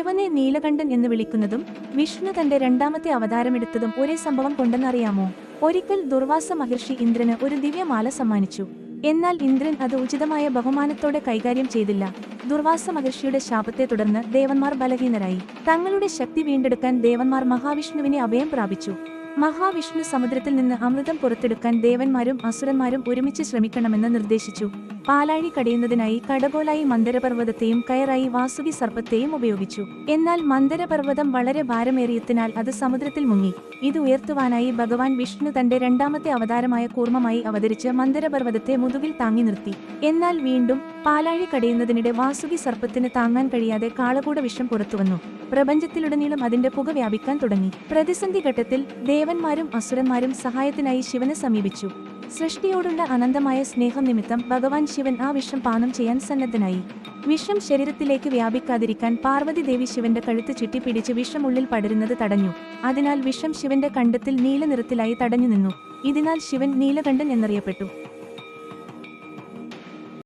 ശിവനെ നീലകണ്ഠൻ എന്ന് വിളിക്കുന്നതും വിഷ്ണു തന്റെ രണ്ടാമത്തെ അവതാരമെടുത്തതും ഒരേ സംഭവം കൊണ്ടെന്നറിയാമോ? ഒരിക്കൽ ദുർവാസ മഹർഷി ഇന്ദ്രന് ഒരു ദിവ്യമാല സമ്മാനിച്ചു. എന്നാൽ ഇന്ദ്രൻ അത് ഉചിതമായ ബഹുമാനത്തോടെ കൈകാര്യം ചെയ്തില്ല. ദുർവാസ മഹർഷിയുടെ ശാപത്തെ തുടർന്ന് ദേവന്മാർ ബലഹീനരായി. തങ്ങളുടെ ശക്തി വീണ്ടെടുക്കാൻ ദേവന്മാർ മഹാവിഷ്ണുവിനെ അഭയം പ്രാപിച്ചു. മഹാവിഷ്ണു സമുദ്രത്തിൽ നിന്ന് അമൃതം പുറത്തെടുക്കാൻ ദേവന്മാരും അസുരന്മാരും ഒരുമിച്ച് ശ്രമിക്കണമെന്ന് നിർദ്ദേശിച്ചു. പാലാഴി കടയുന്നതിനായി കടകോലായി മന്ദരപർവതത്തെയും കയറായി വാസുകി സർപ്പത്തെയും ഉപയോഗിച്ചു. എന്നാൽ മന്ദരപർവതം വളരെ ഭാരമേറിയതിനാൽ അത് സമുദ്രത്തിൽ മുങ്ങി. ഇത് ഉയർത്തുവാനായി ഭഗവാൻ വിഷ്ണു തന്റെ രണ്ടാമത്തെ അവതാരമായ കൂർമ്മമായി അവതരിച്ച് മന്ദരപർവതത്തെ മുതുകിൽ താങ്ങി നിർത്തി. എന്നാൽ വീണ്ടും പാലാഴി കടയുന്നതിനിടെ വാസുകി സർപ്പത്തിന് താങ്ങാൻ കഴിയാതെ കാളകൂട വിഷം പുറത്തുവന്നു പ്രപഞ്ചത്തിലുടനീളം അതിന്റെ പുക വ്യാപിക്കാൻ തുടങ്ങി. പ്രതിസന്ധി ഘട്ടത്തിൽ ദേവന്മാരും അസുരന്മാരും സഹായത്തിനായി ശിവനെ സമീപിച്ചു. സൃഷ്ടിയോടുള്ള അനന്തമായ സ്നേഹം നിമിത്തം ഭഗവാൻ ശിവൻ ആ വിഷം പാനം ചെയ്യാൻ സന്നദ്ധനായി. വിഷം ശരീരത്തിലേക്ക് വ്യാപിക്കാതിരിക്കാൻ പാർവതി ദേവി ശിവന്റെ കഴുത്ത് ചുറ്റിപ്പിടിച്ച് വിഷം ഉള്ളിൽ പടരുന്നത് തടഞ്ഞു. അതിനാൽ വിഷം ശിവന്റെ കണ്ടത്തിൽ നീല നിറത്തിലായി തടഞ്ഞു നിന്നു ഇതിനാൽ ശിവൻ നീലകണ്ഠൻ എന്നറിയപ്പെട്ടു.